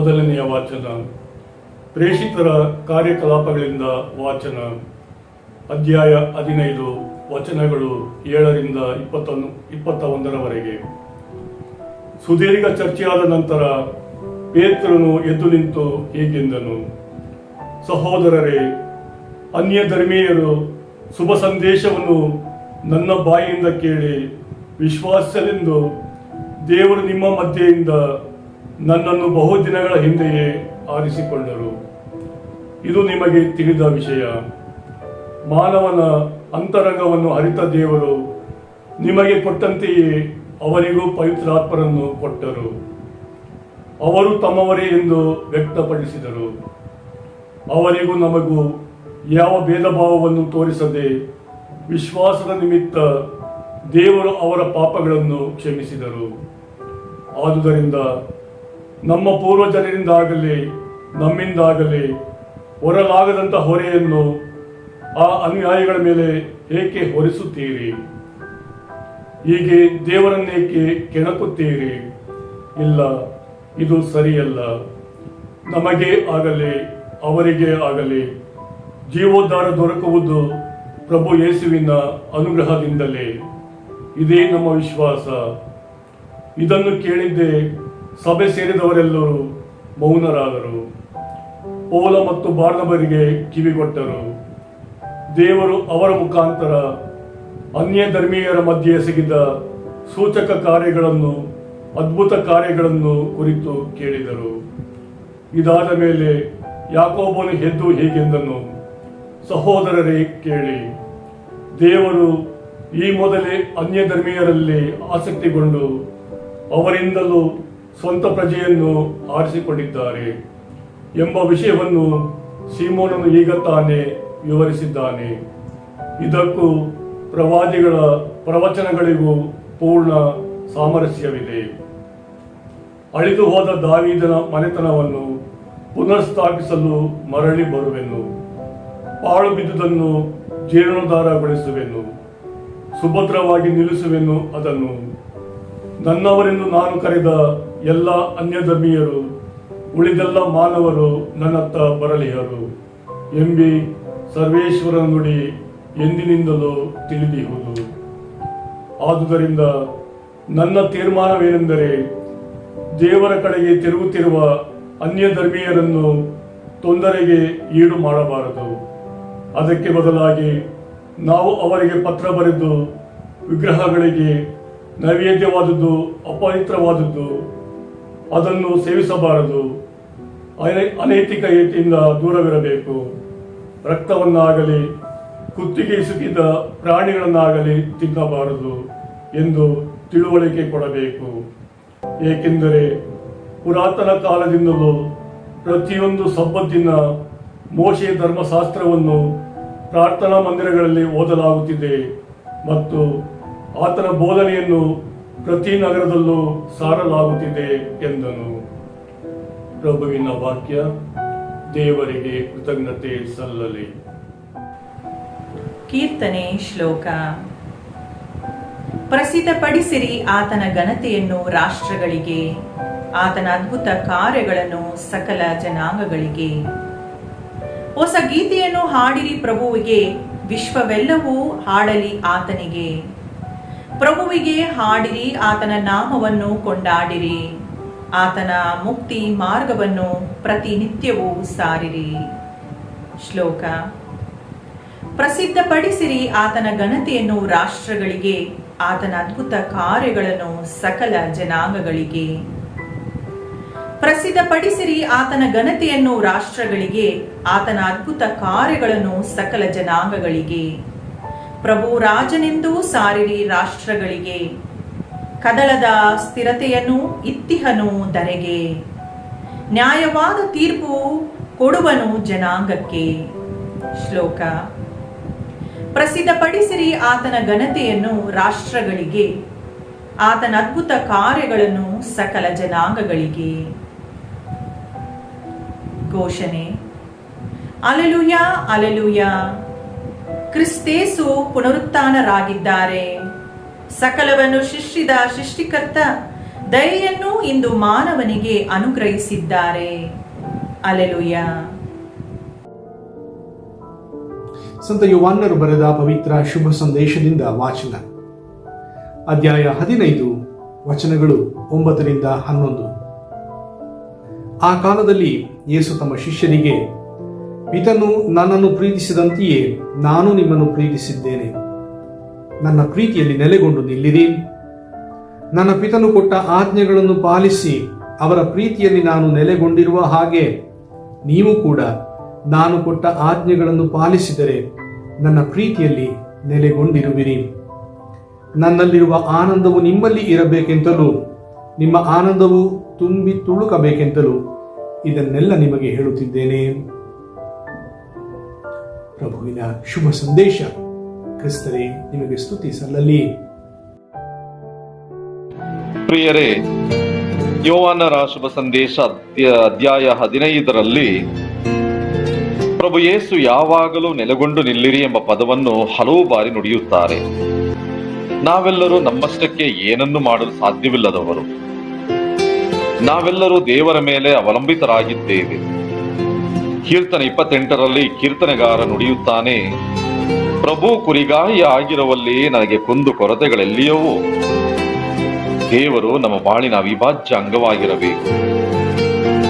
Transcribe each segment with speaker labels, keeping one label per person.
Speaker 1: ಮೊದಲನೆಯ ವಾಚನ. ಪ್ರೇಷಿತರ ಕಾರ್ಯಕಲಾಪಗಳಿಂದ ವಾಚನ. ಅಧ್ಯಾಯ ಹದಿನೈದು, ವಚನಗಳು ಏಳರಿಂದ ಇಪ್ಪತ್ತೊಂದು ಇಪ್ಪತ್ತ ಒಂದರವರೆಗೆ ಸುದೀರ್ಘ ಚರ್ಚೆಯಾದ ನಂತರ ಪೇತ್ರನು ಎದ್ದು ನಿಂತು ಹೀಗೆಂದನು. ಸಹೋದರರೇ ಅನ್ಯ ಧರ್ಮೀಯರು ಶುಭ ಸಂದೇಶವನ್ನು ನನ್ನ ಬಾಯಿಯಿಂದ ಕೇಳಿ ವಿಶ್ವಾಸಲೆಂದು ದೇವರು ನಿಮ್ಮ ಮಧ್ಯೆಯಿಂದ ನನ್ನನ್ನು ಬಹು ದಿನಗಳ ಹಿಂದೆಯೇ ಆರಿಸಿಕೊಂಡರು. ಇದು ನಿಮಗೆ ತಿಳಿದ ವಿಷಯ. ಮಾನವನ ಅಂತರಂಗವನ್ನು ಅರಿತ ದೇವರು ನಿಮಗೆ ಕೊಟ್ಟಂತೆಯೇ ಅವರಿಗೂ ಪವಿತ್ರಾತ್ಮರನ್ನು ಕೊಟ್ಟರು. ಅವರು ತಮ್ಮವರೇ ಎಂದು ವ್ಯಕ್ತಪಡಿಸಿದರು. ಅವರಿಗೂ ನಮಗೂ ಯಾವ ಭೇದ ಭಾವವನ್ನು ತೋರಿಸದೆ ವಿಶ್ವಾಸದ ನಿಮಿತ್ತ ದೇವರು ಅವರ ಪಾಪಗಳನ್ನು ಕ್ಷಮಿಸಿದರು. ಆದುದರಿಂದ ನಮ್ಮ ಪೂರ್ವಜನರಿಂದಾಗಲಿ ನಮ್ಮಿಂದಾಗಲಿ ಹೊರಲಾಗದಂಥ ಹೊರೆಯನ್ನು ಆ ಅನುಯಾಯಿಗಳ ಮೇಲೆ ಏಕೆ ಹೊರಿಸುತ್ತೀರಿ? ಹೀಗೆ ದೇವರನ್ನೇಕೆ ಕೆಣಕುತ್ತೀರಿ? ಇಲ್ಲ, ಇದು ಸರಿಯಲ್ಲ. ನಮಗೆ ಆಗಲಿ, ಅವರಿಗೆ ಆಗಲಿ ಜೀವೋದ್ಧಾರ ದೊರಕುವುದು ಪ್ರಭು ಯೇಸುವಿನ ಅನುಗ್ರಹದಿಂದಲೇ. ಇದೇ ನಮ್ಮ ವಿಶ್ವಾಸ. ಇದನ್ನು ಕೇಳಿದ್ದೇ ಸಭೆ ಸೇರಿದವರೆಲ್ಲರೂ ಮೌನರಾದರು. ಓಲ ಮತ್ತು ಬಾರ್ನಬರಿಗೆ ಕಿವಿಗೊಟ್ಟರು ದೇವರು ಅವರ ಮುಖಾಂತರ ಅನ್ಯ ಧರ್ಮೀಯರ ಮಧ್ಯೆ ಸಿಗಿದ ಸೂಚಕ ಕಾರ್ಯಗಳನ್ನು, ಅದ್ಭುತ ಕಾರ್ಯಗಳನ್ನು ಕುರಿತು ಕೇಳಿದರು. ಇದಾದ ಮೇಲೆ ಯಾಕೋಬನು ಎದ್ದು ಹೀಗೆಂದನು, ಸಹೋದರರೇ ಕೇಳಿ, ದೇವರು ಈ ಮೊದಲೇ ಅನ್ಯ ಧರ್ಮೀಯರಲ್ಲಿ ಆಸಕ್ತಿಗೊಂಡು ಅವರಿಂದಲೂ ಸ್ವಂತ ಪ್ರಜೆಯನ್ನು ಆರಿಸಿಕೊಂಡಿದ್ದಾರೆ ಎಂಬ ವಿಷಯವನ್ನು ಸೀಮೋನನು ಈಗ ತಾನೇ ವಿವರಿಸಿದ್ದಾನೆ. ಇದಕ್ಕೂ ಪ್ರವಾದಿಗಳ ಪ್ರವಚನಗಳಿಗೂ ಪೂರ್ಣ ಸಾಮರಸ್ಯವಿದೆ. ಅಳಿದು ಹೋದ ದಾವಿದನ ಮನೆತನವನ್ನು ಪುನರ್ಸ್ಥಾಪಿಸಲು ಮರಳಿ ಬರುವೆನು. ಪಾಳು ಬಿದ್ದುದನ್ನು ಜೀರ್ಣೋದ್ಧಾರಗೊಳಿಸುವೆನು. ಸುಭದ್ರವಾಗಿ ನಿಲ್ಲಿಸುವೆನು ಅದನ್ನು. ನನ್ನವರೆಂದು ನಾನು ಕರೆದ ಎಲ್ಲ ಅನ್ಯಧರ್ಮೀಯರು, ಉಳಿದೆಲ್ಲ ಮಾನವರು ನನ್ನತ್ತ ಬರಲಿಹರು ಎಂಬಿ ಸರ್ವೇಶ್ವರನ ನುಡಿ ಎಂದಿನಿಂದಲೂ ತಿಳಿದಿಹುದು ಆದುದರಿಂದ ನನ್ನ ತೀರ್ಮಾನವೇನೆಂದರೆ ದೇವರ ಕಡೆಗೆ ತಿರುಗುತ್ತಿರುವ ಅನ್ಯ ಧರ್ಮೀಯರನ್ನು ತೊಂದರೆಗೆ ಈಡು ಮಾಡಬಾರದು. ಅದಕ್ಕೆ ಬದಲಾಗಿ ನಾವು ಅವರಿಗೆ ಪತ್ರ ಬರೆದು ವಿಗ್ರಹಗಳಿಗೆ ನೈವೇದ್ಯವಾದದ್ದು, ಅಪವಿತ್ರವಾದದ್ದು, ಅದನ್ನು ಸೇವಿಸಬಾರದು. ಅನೈ- ಅನೈತಿಕತೆಯಿಂದ ದೂರವಿರಬೇಕು. ರಕ್ತವನ್ನಾಗಲಿ, ಕುತ್ತಿಗೆ ಇಸುಕಿದ ಪ್ರಾಣಿಗಳನ್ನಾಗಲಿ ತಿನ್ನಬಾರದು ಎಂದು ತಿಳುವಳಿಕೆ ಕೊಡಬೇಕು. ಏಕೆಂದರೆ ಪುರಾತನ ಕಾಲದಿಂದಲೂ ಪ್ರತಿಯೊಂದು ಸಬ್ಬತ್ತಿನ ಮೋಶೆ ಧರ್ಮಶಾಸ್ತ್ರವನ್ನು ಪ್ರಾರ್ಥನಾ ಮಂದಿರಗಳಲ್ಲಿ ಓದಲಾಗುತ್ತಿದೆ ಮತ್ತು ಆತನ ಬೋಧನೆಯನ್ನು ಪ್ರತಿ ನಗರದಲ್ಲೂ ಸಾರಲಾಗುತ್ತಿದೆ ಎಂದನು. ಪ್ರಭುವಿನ ವಾಕ್ಯ, ದೇವರಿಗೆ ಕೃತಜ್ಞತೆ ಸಲ್ಲಲಿ.
Speaker 2: ಕೀರ್ತನೆ ಶ್ಲೋಕ. ಪ್ರಸಿದ್ಧಪಡಿಸಿರಿ ಆತನ ಘನತೆಯನ್ನು ರಾಷ್ಟ್ರಗಳಿಗೆ, ಆತನ ಅದ್ಭುತ ಕಾರ್ಯಗಳನ್ನು ಸಕಲ ಜನಾಂಗಗಳಿಗೆ. ಹೊಸ ಗೀತೆಯನ್ನು ಹಾಡಿರಿ ಪ್ರಭುವಿಗೆ, ವಿಶ್ವವೆಲ್ಲವೂ ಹಾಡಲಿ ಆತನಿಗೆ. ಪ್ರಭುವಿಗೆ ಹಾಡಿರಿ, ಆತನ ನಾಮವನ್ನು ಕೊಂಡಾಡಿರಿ. ಆತನ ಮುಕ್ತಿ ಮಾರ್ಗವನ್ನು ಪ್ರತಿನಿತ್ಯವೂ ಸಾರಿರಿ. ಶ್ಲೋಕ. ಪ್ರಸಿದ್ಧಪಡಿಸಿರಿ ಆತನ ಘನತೆಯನ್ನು ರಾಷ್ಟ್ರಗಳಿಗೆ, ಆತನ ಅದ್ಭುತ ಕಾರ್ಯಗಳನ್ನು ಸಕಲ ಜನಾಂಗಗಳಿಗೆ. ಪ್ರಸಿದ್ಧಪಡಿಸಿರಿ ಆತನ ಘನತೆಯನ್ನು ರಾಷ್ಟ್ರಗಳಿಗೆ, ಆತನ ಅದ್ಭುತ ಕಾರ್ಯಗಳನ್ನು ಸಕಲ ಜನಾಂಗಗಳಿಗೆ. ಪ್ರಭು ರಾಜನೆಂದೂ ಸಾರಿರಿ ರಾಷ್ಟ್ರಗಳಿಗೆ. ಕದಳದ ಸ್ಥಿರತೆಯನ್ನು ಇತ್ತಿಹನು ಧರೆಗೆ. ನ್ಯಾಯವಾದ ತೀರ್ಪು ಕೊಡುವನು ಜನಾಂಗಕ್ಕೆ. ಶ್ಲೋಕ. ಪ್ರಸಿದ್ಧಪಡಿಸಿರಿ ಆತನ ಘನತೆಯನ್ನು ರಾಷ್ಟ್ರಗಳಿಗೆ. ಆತನ ಅದ್ಭುತ ಕಾರ್ಯಗಳನ್ನು ಸಕಲ ಜನಾಂಗಗಳಿಗೆ. ಘೋಷಣೆ. Alleluia alleluia ಕ್ರಿಸ್ತೇಸು ಪುನರುತ್ಥಾನರಾಗಿದ್ದಾರೆ. ಸಕಲವನ್ನು ಶಿಷ್ಟಿದ ಸೃಷ್ಟಿಕರ್ತ ದಯೆಯನ್ನು ಇಂದು ಮಾನವನಿಗೆ ಅನುಗ್ರಹಿಸಿದ್ದಾರೆ. ಅಲೆಲುಯ್ಯ.
Speaker 3: ಸಂತ ಯುವಾನ್ನರು ಬರೆದ ಪವಿತ್ರ ಶುಭ ಸಂದೇಶದಿಂದ ವಾಚನ ಅಧ್ಯಾಯ ಹದಿನೈದು, ವಚನಗಳು ಒಂಬತ್ತರಿಂದ ಹನ್ನೊಂದು. ಆ ಕಾಲದಲ್ಲಿ ಯೇಸು ತಮ್ಮ ಶಿಷ್ಯರಿಗೆ ಪಿತನು ನನ್ನನ್ನು ಪ್ರೀತಿಸಿದಂತೆಯೇ ನಾನು ನಿಮ್ಮನ್ನು ಪ್ರೀತಿಸಿದ್ದೇನೆ. ನನ್ನ ಪ್ರೀತಿಯಲ್ಲಿ ನೆಲೆಗೊಂಡು ನಿಲ್ಲಿರಿ. ನನ್ನ ಪಿತನು ಕೊಟ್ಟ ಆಜ್ಞೆಗಳನ್ನು ಪಾಲಿಸಿ ಅವರ ಪ್ರೀತಿಯಲ್ಲಿ ನಾನು ನೆಲೆಗೊಂಡಿರುವ ಹಾಗೆ ನೀವು ಕೂಡ ನಾನು ಕೊಟ್ಟ ಆಜ್ಞೆಗಳನ್ನು ಪಾಲಿಸಿದರೆ ನನ್ನ ಪ್ರೀತಿಯಲ್ಲಿ ನೆಲೆಗೊಂಡಿರುವಿರಿ. ನನ್ನಲ್ಲಿರುವ ಆನಂದವು ನಿಮ್ಮಲ್ಲಿ ಇರಬೇಕೆಂತಲೂ, ನಿಮ್ಮ ಆನಂದವು ತುಂಬಿ ತುಳುಕಬೇಕೆಂತಲೂ ಇದನ್ನೆಲ್ಲ ನಿಮಗೆ ಹೇಳುತ್ತಿದ್ದೇನೆ. ಪ್ರಭುವಿನ ಶುಭ ಸಂದೇಶ. ಕ್ರಿಸ್ತರೇ, ನಿಮಗೆ ಸ್ತುತಿ ಸಲ್ಲಲಿ.
Speaker 4: ಪ್ರಿಯರೇ ಯೋವಾನರ ಶುಭ ಸಂದೇಶ ಅಧ್ಯ- ಅಧ್ಯಾಯ ಹದಿನೈದರಲ್ಲಿ, ಪ್ರಭು ಯೇಸು ಯಾವಾಗಲೂ ನೆಲೆಗೊಂಡು ನಿಲ್ಲಿರಿ ಎಂಬ ಪದವನ್ನು ಹಲವು ಬಾರಿ ನುಡಿಯುತ್ತಾರೆ. ನಾವೆಲ್ಲರೂ ನಮ್ಮಷ್ಟಕ್ಕೆ ಏನನ್ನು ಮಾಡಲು ಸಾಧ್ಯವಿಲ್ಲದವರು. ನಾವೆಲ್ಲರೂ ದೇವರ ಮೇಲೆ ಅವಲಂಬಿತರಾಗಿದ್ದೇವೆ. ಕೀರ್ತನೆ ಇಪ್ಪತ್ತೆಂಟರಲ್ಲಿ ಕೀರ್ತನೆಗಾರ ನುಡಿಯುತ್ತಾನೆ, ಪ್ರಭು ಕುರಿಗಾಯಿ ಆಗಿರುವಲ್ಲಿ ನನಗೆ ಕುಂದು ಕೊರತೆಗಳೆಲ್ಲಿಯವೂ ದೇವರು ನಮ್ಮ ಬಾಳಿನ ಅವಿಭಾಜ್ಯ ಅಂಗವಾಗಿರಬೇಕು.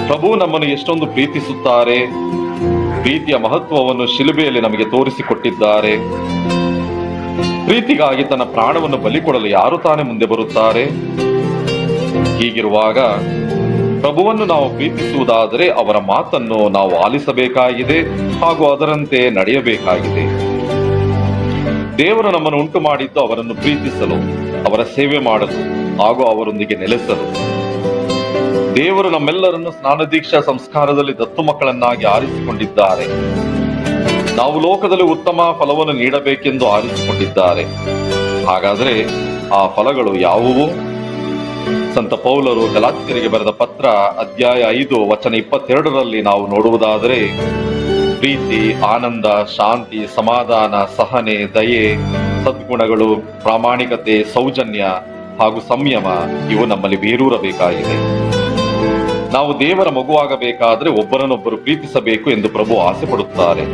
Speaker 4: ಪ್ರಭು ನಮ್ಮನ್ನು ಎಷ್ಟೊಂದು ಪ್ರೀತಿಸುತ್ತಾರೆ, ಪ್ರೀತಿಯ ಮಹತ್ವವನ್ನು ಶಿಲುಬೆಯಲ್ಲಿ ನಮಗೆ ತೋರಿಸಿಕೊಟ್ಟಿದ್ದಾರೆ. ಪ್ರೀತಿಗಾಗಿ ತನ್ನ ಪ್ರಾಣವನ್ನು ಬಲಿಕೊಡಲು ಯಾರು ತಾನೇ ಮುಂದೆ ಬರುತ್ತಾರೆ? ಹೀಗಿರುವಾಗ ಪ್ರಭುವನ್ನು ನಾವು ಪ್ರೀತಿಸುವುದಾದರೆ ಅವರ ಮಾತನ್ನು ನಾವು ಆಲಿಸಬೇಕಾಗಿದೆ ಹಾಗೂ ಅದರಂತೆ ನಡೆಯಬೇಕಾಗಿದೆ. ದೇವರು ನಮ್ಮನ್ನು ಉಂಟು ಮಾಡಿದ್ದು ಅವರನ್ನು ಪ್ರೀತಿಸಲು, ಅವರ ಸೇವೆ ಮಾಡಲು ಹಾಗೂ ಅವರೊಂದಿಗೆ ನೆಲೆಸಲು. ದೇವರು ನಮ್ಮೆಲ್ಲರನ್ನು ಸ್ನಾನದೀಕ್ಷಾ ಸಂಸ್ಕಾರದಲ್ಲಿ ದತ್ತು ಮಕ್ಕಳನ್ನಾಗಿ ಆರಿಸಿಕೊಂಡಿದ್ದಾರೆ. ನಾವು ಲೋಕದಲ್ಲಿ ಉತ್ತಮ ಫಲವನ್ನು ನೀಡಬೇಕೆಂದು ಆರಿಸಿಕೊಂಡಿದ್ದಾರೆ. ಹಾಗಾದರೆ ಆ ಫಲಗಳು ಯಾವುವು? ಸಂತ ಪೌಲರು ಗಲಾತ್ಯರಿಗೆ ಬರೆದ ಪತ್ರ ಅಧ್ಯಾಯ ಐದು, ವಚನ ಇಪ್ಪತ್ತೆರಡರಲ್ಲಿ ನಾವು ನೋಡುವುದಾದರೆ, ಪ್ರೀತಿ, ಆನಂದ, ಶಾಂತಿ, ಸಮಾಧಾನ, ಸಹನೆ, ದಯೆ, ಸದ್ಗುಣಗಳು, ಪ್ರಾಮಾಣಿಕತೆ, ಸೌಜನ್ಯ ಹಾಗೂ ಸಂಯಮ, ಇವು ನಮ್ಮಲ್ಲಿ ಬೇರೂರಬೇಕಾಗಿದೆ. ನಾವು ದೇವರ ಮಗುವಾಗಬೇಕಾದರೆ ಒಬ್ಬರನ್ನೊಬ್ಬರು ಪ್ರೀತಿಸಬೇಕು ಎಂದು ಪ್ರಭು ಆಸೆ ಪಡುತ್ತಾರೆ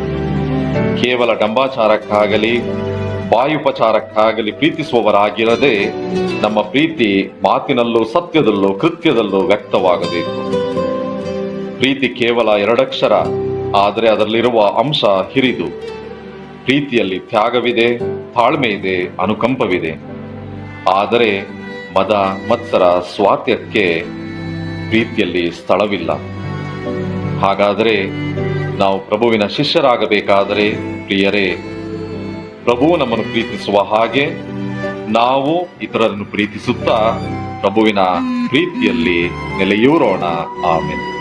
Speaker 4: ಕೇವಲ ಡಂಬಾಚಾರಕ್ಕಾಗಲಿ ಬಾಯುಪಚಾರಕ್ಕಾಗಲಿ ಪ್ರೀತಿಸುವವರಾಗಿರದೆ ನಮ್ಮ ಪ್ರೀತಿ ಮಾತಿನಲ್ಲೂ ಸತ್ಯದಲ್ಲೂ ಕೃತ್ಯದಲ್ಲೂ ವ್ಯಕ್ತವಾಗಬೇಕು. ಪ್ರೀತಿ ಕೇವಲ ಎರಡಕ್ಷರ, ಆದರೆ ಅದರಲ್ಲಿರುವ ಅಂಶ ಹಿರಿದು. ಪ್ರೀತಿಯಲ್ಲಿ ತ್ಯಾಗವಿದೆ ತಾಳ್ಮೆ ಇದೆ ಅನುಕಂಪವಿದೆ. ಆದರೆ ಮದ ಮತ್ಸರ ಸ್ವಾತ್ಯಕ್ಕೆ ಪ್ರೀತಿಯಲ್ಲಿ ಸ್ಥಳವಿಲ್ಲ. ಹಾಗಾದರೆ ನಾವು ಪ್ರಭುವಿನ ಶಿಷ್ಯರಾಗಬೇಕಾದರೆ ಪ್ರಿಯರೇ ಪ್ರಭು ನಮ್ಮನ್ನು ಪ್ರೀತಿಸುವ ಹಾಗೆ ನಾವು ಇತರರನ್ನು ಪ್ರೀತಿಸುತ್ತಾ ಪ್ರಭುವಿನ ಪ್ರೀತಿಯಲ್ಲಿ ನೆಲೆಯೂರೋಣ. ಆಮೇಲೆ